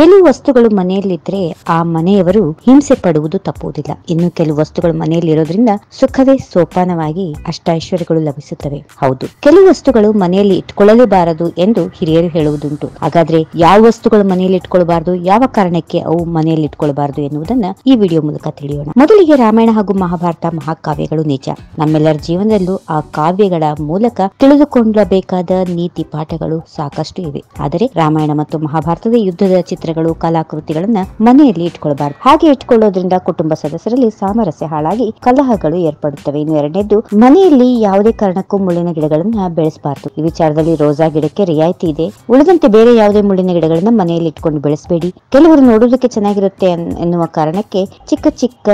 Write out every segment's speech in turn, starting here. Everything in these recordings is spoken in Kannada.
ಕೆಲವು ವಸ್ತುಗಳು ಮನೆಯಲ್ಲಿದ್ರೆ ಆ ಮನೆಯವರು ಹಿಂಸೆ ಪಡುವುದು ತಪ್ಪುವುದಿಲ್ಲ. ಇನ್ನು ಕೆಲವು ವಸ್ತುಗಳು ಮನೆಯಲ್ಲಿ ಇರೋದ್ರಿಂದ ಸುಖವೇ ಸೋಪಾನವಾಗಿ ಅಷ್ಟೈಶ್ವರ್ಯಗಳು ಲಭಿಸುತ್ತವೆ. ಹೌದು. ಕೆಲವು ವಸ್ತುಗಳು ಮನೆಯಲ್ಲಿ ಇಟ್ಕೊಳ್ಳಲೇಬಾರದು ಎಂದು ಹಿರಿಯರು ಹೇಳುವುದುಂಟು. ಹಾಗಾದ್ರೆ ಯಾವ ವಸ್ತುಗಳು ಮನೆಯಲ್ಲಿ ಇಟ್ಕೊಳ್ಬಾರದು ಯಾವ ಕಾರಣಕ್ಕೆ ಅವು ಮನೆಯಲ್ಲಿ ಇಟ್ಕೊಳ್ಬಾರದು ಎನ್ನುವುದನ್ನ ಈ ವಿಡಿಯೋ ಮೂಲಕ ತಿಳಿಯೋಣ. ಮೊದಲಿಗೆ ರಾಮಾಯಣ ಹಾಗೂ ಮಹಾಭಾರತ ಮಹಾಕಾವ್ಯಗಳು ನಿಜ. ನಮ್ಮೆಲ್ಲರ ಜೀವನದಲ್ಲೂ ಆ ಕಾವ್ಯಗಳ ಮೂಲಕ ತಿಳಿದುಕೊಳ್ಳಬೇಕಾದ ನೀತಿ ಪಾಠಗಳು ಸಾಕಷ್ಟು ಇವೆ. ಆದರೆ ರಾಮಾಯಣ ಮತ್ತು ಮಹಾಭಾರತದ ಯುದ್ಧದ ಚಿತ್ರಗಳು, ಕಲಾಕೃತಿಗಳನ್ನ ಮನೆಯಲ್ಲಿ ಇಟ್ಕೊಳ್ಬಾರ್ದು. ಹಾಗೆ ಇಟ್ಕೊಳ್ಳೋದ್ರಿಂದ ಕುಟುಂಬ ಸದಸ್ಯರಲ್ಲಿ ಸಾಮರಸ್ಯ ಹಾಳಾಗಿ ಕಲಹಗಳು ಏರ್ಪಡುತ್ತವೆ. ಇನ್ನು ಎರಡನೇದು ಮನೆಯಲ್ಲಿ ಯಾವುದೇ ಕಾರಣಕ್ಕೂ ಮುಳ್ಳಿನ ಗಿಡಗಳನ್ನ ಬೆಳೆಸಬಾರದು. ಈ ವಿಚಾರದಲ್ಲಿ ರೋಸಾ ಗಿಡಕ್ಕೆ ರಿಯಾಯಿತಿ ಇದೆ. ಉಳಿದಂತೆ ಬೇರೆ ಯಾವುದೇ ಮುಳ್ಳಿನ ಗಿಡಗಳನ್ನ ಮನೆಯಲ್ಲಿ ಇಟ್ಕೊಂಡು ಬೆಳೆಸಬೇಡಿ. ಕೆಲವರು ನೋಡೋದಕ್ಕೆ ಚೆನ್ನಾಗಿರುತ್ತೆ ಎನ್ನುವ ಕಾರಣಕ್ಕೆ ಚಿಕ್ಕ ಚಿಕ್ಕ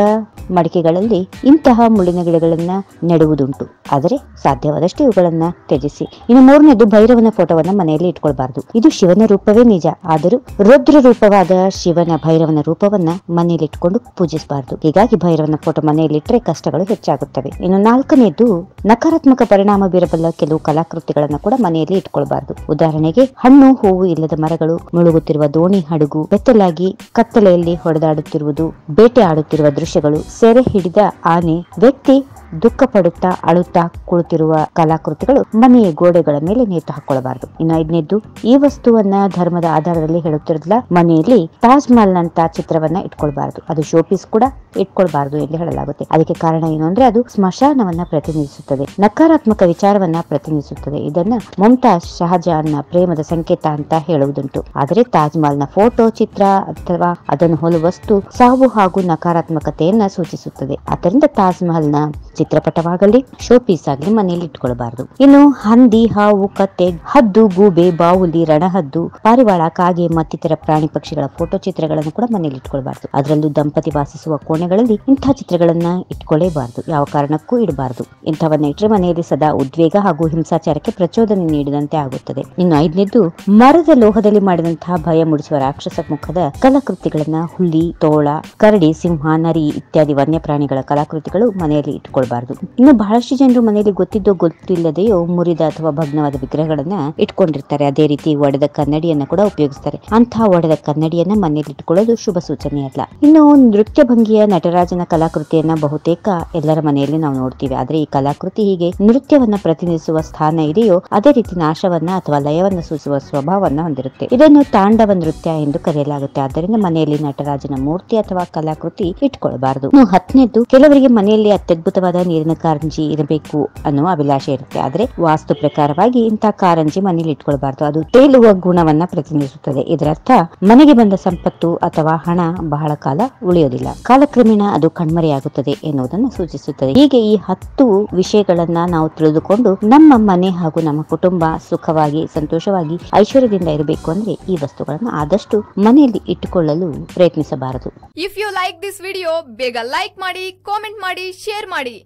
ಮಡಿಕೆಗಳಲ್ಲಿ ಇಂತಹ ಮುಳ್ಳಿನ ಗಿಡಗಳನ್ನ ನೆಡುವುದುಂಟು. ಆದರೆ ಸಾಧ್ಯವಾದಷ್ಟು ಇವುಗಳನ್ನ ತ್ಯಜಿಸಿ. ಇನ್ನು ಮೂರನೇದು ಭೈರವನ ಫೋಟೋವನ್ನ ಮನೆಯಲ್ಲಿ ಇಟ್ಕೊಳ್ಬಾರ್ದು. ಇದು ಶಿವನ ರೂಪವೇ ನಿಜ. ಆದರೂ ರುದ್ರ ರೂಪವಾದ ಶಿವನ ಭೈರವನ ರೂಪವನ್ನ ಮನೆಯಲ್ಲಿಟ್ಟುಕೊಂಡು ಪೂಜಿಸಬಾರದು. ಹೀಗಾಗಿ ಭೈರವನ ಫೋಟೋ ಮನೆಯಲ್ಲಿ ಇಟ್ಟರೆ ಕಷ್ಟಗಳು ಹೆಚ್ಚಾಗುತ್ತವೆ. ಇನ್ನು ನಾಲ್ಕನೇದು ನಕಾರಾತ್ಮಕ ಪರಿಣಾಮ ಬೀರಬಲ್ಲ ಕೆಲವು ಕಲಾಕೃತಿಗಳನ್ನು ಕೂಡ ಮನೆಯಲ್ಲಿ ಇಟ್ಕೊಳ್ಬಾರದು. ಉದಾಹರಣೆಗೆ, ಹಣ್ಣು, ಹೂವು ಇಲ್ಲದ ಮರಗಳು, ಮುಳುಗುತ್ತಿರುವ ದೋಣಿ, ಹಡಗು, ಬೆತ್ತಲಾಗಿ ಕತ್ತಲೆಯಲ್ಲಿ ಹೊಡೆದಾಡುತ್ತಿರುವುದು, ಬೇಟೆ ಆಡುತ್ತಿರುವ ದೃಶ್ಯಗಳು, ಸೆರೆ ಹಿಡಿದ ಆನೆ, ವ್ಯಕ್ತಿ ದುಃಖ ಪಡುತ್ತಾ ಅಳುತ್ತಾ ಕುಳಿತಿರುವ ಕಲಾಕೃತಿಗಳು ಮನೆಯ ಗೋಡೆಗಳ ಮೇಲೆ ನೇತು ಹಾಕೊಳ್ಳಬಾರದು. ಇನ್ನು ಐದನೇದ್ದು, ಈ ವಸ್ತುವನ್ನ ಧರ್ಮದ ಆಧಾರದಲ್ಲಿ ಹೇಳುತ್ತಿರಲಿಲ್ಲ ಮನೆಯಲ್ಲಿ ತಾಜ್ ಮಹಲ್ ನಂತ ಚಿತ್ರವನ್ನ ಇಟ್ಕೊಳ್ಬಾರದು. ಅದು ಶೋಪೀಸ್ ಕೂಡ ಇಟ್ಕೊಳ್ಬಾರದು ಎಂದು ಹೇಳಲಾಗುತ್ತೆ. ಅದಕ್ಕೆ ಕಾರಣ ಏನು ಅಂದ್ರೆ ಅದು ಸ್ಮಶಾನವನ್ನ ಪ್ರತಿನಿಧಿಸುತ್ತದೆ. ನಕಾರಾತ್ಮಕ ವಿಚಾರವನ್ನ ಪ್ರತಿನಿಧಿಸುತ್ತದೆ. ಇದನ್ನ ಮುಮ್ತಾಜ್ ಶಹಜಾನ್ನ ಪ್ರೇಮದ ಸಂಕೇತ ಅಂತ ಹೇಳುವುದುಂಟು. ಆದರೆ ತಾಜ್ ಮಹಲ್ ಫೋಟೋ, ಚಿತ್ರ ಅಥವಾ ಅದನ್ನು ಹೋಲುವ ವಸ್ತು ಸಾವು ಹಾಗೂ ನಕಾರಾತ್ಮಕತೆಯನ್ನ ಸೂಚಿಸುತ್ತದೆ. ಆದ್ದರಿಂದ ತಾಜ್ ಮಹಲ್ ಚಿತ್ರಪಟವಾಗಲಿ ಶೋ ಪೀಸ್ ಆಗಲಿ ಮನೆಯಲ್ಲಿ ಇಟ್ಕೊಳ್ಬಾರದು. ಇನ್ನು ಹಂದಿ, ಹಾವು, ಕತ್ತೆ, ಹದ್ದು, ಗೂಬೆ ಬಾವುಲಿ ರಣಹದ್ದು, ಪಾರಿವಾಳ, ಕಾಗೆ, ಮತ್ತಿತರ ಪ್ರಾಣಿ ಪಕ್ಷಿಗಳ ಫೋಟೋ ಚಿತ್ರಗಳನ್ನು ಕೂಡ ಮನೆಯಲ್ಲಿ ಇಟ್ಕೊಳ್ಬಾರ್ದು. ಅದರಲ್ಲೂ ದಂಪತಿ ವಾಸಿಸುವ ಕೋಣೆಗಳಲ್ಲಿ ಇಂತಹ ಚಿತ್ರಗಳನ್ನ ಇಟ್ಕೊಳ್ಳೇಬಾರ್ದು ಯಾವ ಕಾರಣಕ್ಕೂ ಇಡಬಾರದು. ಇಂಥವನ್ನ ಇಟ್ಟರೆ ಮನೆಯಲ್ಲಿ ಸದಾ ಉದ್ವೇಗ ಹಾಗೂ ಹಿಂಸಾಚಾರಕ್ಕೆ ಪ್ರಚೋದನೆ ನೀಡಿದಂತೆ ಆಗುತ್ತದೆ. ಇನ್ನು ಐದನೇದು ಮರದ ಲೋಹದಲ್ಲಿ ಮಾಡಿದಂತಹ ಭಯ ಮೂಡಿಸುವ ರಾಕ್ಷಸ ಮುಖದ ಕಲಾಕೃತಿಗಳನ್ನ ಹುಲ್ಲಿ ತೋಳ, ಕರಡಿ, ಸಿಂಹ, ನರಿ ಇತ್ಯಾದಿ ವನ್ಯಪ್ರಾಣಿಗಳ ಕಲಾಕೃತಿಗಳು ಮನೆಯಲ್ಲಿ ಇಟ್ಕೊಳ್ಬಾರದು. ಇನ್ನು ಬಹಳಷ್ಟು ಜನರು ಮನೆಯಲ್ಲಿ ಗೊತ್ತಿದ್ದೋ ಗೊತ್ತಿಲ್ಲದೆಯೋ ಮುರಿದ ಅಥವಾ ಭಗ್ನವಾದ ವಿಗ್ರಹಗಳನ್ನ ಇಟ್ಕೊಂಡಿರ್ತಾರೆ. ಅದೇ ರೀತಿ ಒಡೆದ ಕನ್ನಡಿಯನ್ನ ಕೂಡ ಉಪಯೋಗಿಸ್ತಾರೆ. ಅಂತ ಒಡೆದ ಕನ್ನಡಿಯನ್ನ ಮನೆಯಲ್ಲಿ ಇಟ್ಕೊಳ್ಳೋದು ಶುಭ ಸೂಚನೆ ಅಲ್ಲ. ಇನ್ನು ನೃತ್ಯ ಭಂಗಿಯ ನಟರಾಜನ ಕಲಾಕೃತಿಯನ್ನ ಬಹುತೇಕ ಎಲ್ಲರ ಮನೆಯಲ್ಲಿ ನಾವು ನೋಡ್ತೀವಿ. ಆದ್ರೆ ಈ ಕಲಾಕೃತಿ ಹೀಗೆ ನೃತ್ಯವನ್ನ ಪ್ರತಿನಿಧಿಸುವ ಸ್ಥಾನ ಇದೆಯೋ ಅದೇ ರೀತಿ ನಾಶವನ್ನ ಅಥವಾ ಲಯವನ್ನ ಸೂಚಿಸುವ ಸ್ವಭಾವವನ್ನ ಹೊಂದಿರುತ್ತೆ. ಇದನ್ನು ತಾಂಡವ ನೃತ್ಯ ಎಂದು ಕರೆಯಲಾಗುತ್ತೆ. ಆದ್ದರಿಂದ ಮನೆಯಲ್ಲಿ ನಟರಾಜನ ಮೂರ್ತಿ ಅಥವಾ ಕಲಾಕೃತಿ ಇಟ್ಕೊಳ್ಬಾರದು. ಹತ್ತನೇದು ಕೆಲವರಿಗೆ ಮನೆಯಲ್ಲಿ ಅತ್ಯದ್ಭುತವಾದ ನೀರಿನ ಕಾರಂಜಿ ಇರಬೇಕು ಅನ್ನುವ ಅಭಿಲಾಷೆ ಇರುತ್ತೆ. ಆದ್ರೆ ವಾಸ್ತು ಪ್ರಕಾರವಾಗಿ ಇಂತಹ ಕಾರಂಜಿ ಮನೆಯಲ್ಲಿ ಇಟ್ಕೊಳ್ಬಾರ್ದು. ಅದು ತೇಲುವ ಗುಣವನ್ನ ಪ್ರತಿನಿಧಿಸುತ್ತದೆ. ಇದರರ್ಥ, ಮನೆಗೆ ಬಂದ ಸಂಪತ್ತು ಅಥವಾ ಹಣ ಬಹಳ ಕಾಲ ಉಳಿಯೋದಿಲ್ಲ. ಕಾಲಕ್ರಮೇಣ ಅದು ಕಣ್ಮರೆಯಾಗುತ್ತದೆ ಎನ್ನುವುದನ್ನು ಸೂಚಿಸುತ್ತದೆ. ಹೀಗೆ ಈ ಹತ್ತು ವಿಷಯಗಳನ್ನ ನಾವು ತಿಳಿದುಕೊಂಡು ನಮ್ಮ ಮನೆ ಹಾಗೂ ನಮ್ಮ ಕುಟುಂಬ ಸುಖವಾಗಿ, ಸಂತೋಷವಾಗಿ, ಐಶ್ವರ್ಯದಿಂದ ಇರಬೇಕು ಅಂದ್ರೆ ಈ ವಸ್ತುಗಳನ್ನು ಆದಷ್ಟು ಮನೆಯಲ್ಲಿ ಇಟ್ಟುಕೊಳ್ಳಲು ಪ್ರಯತ್ನಿಸಬಾರದು. If you like this video ಬೇಗ ಲೈಕ್ ಮಾಡಿ ಕಾಮೆಂಟ್ ಮಾಡಿ ಶೇರ್ ಮಾಡಿ.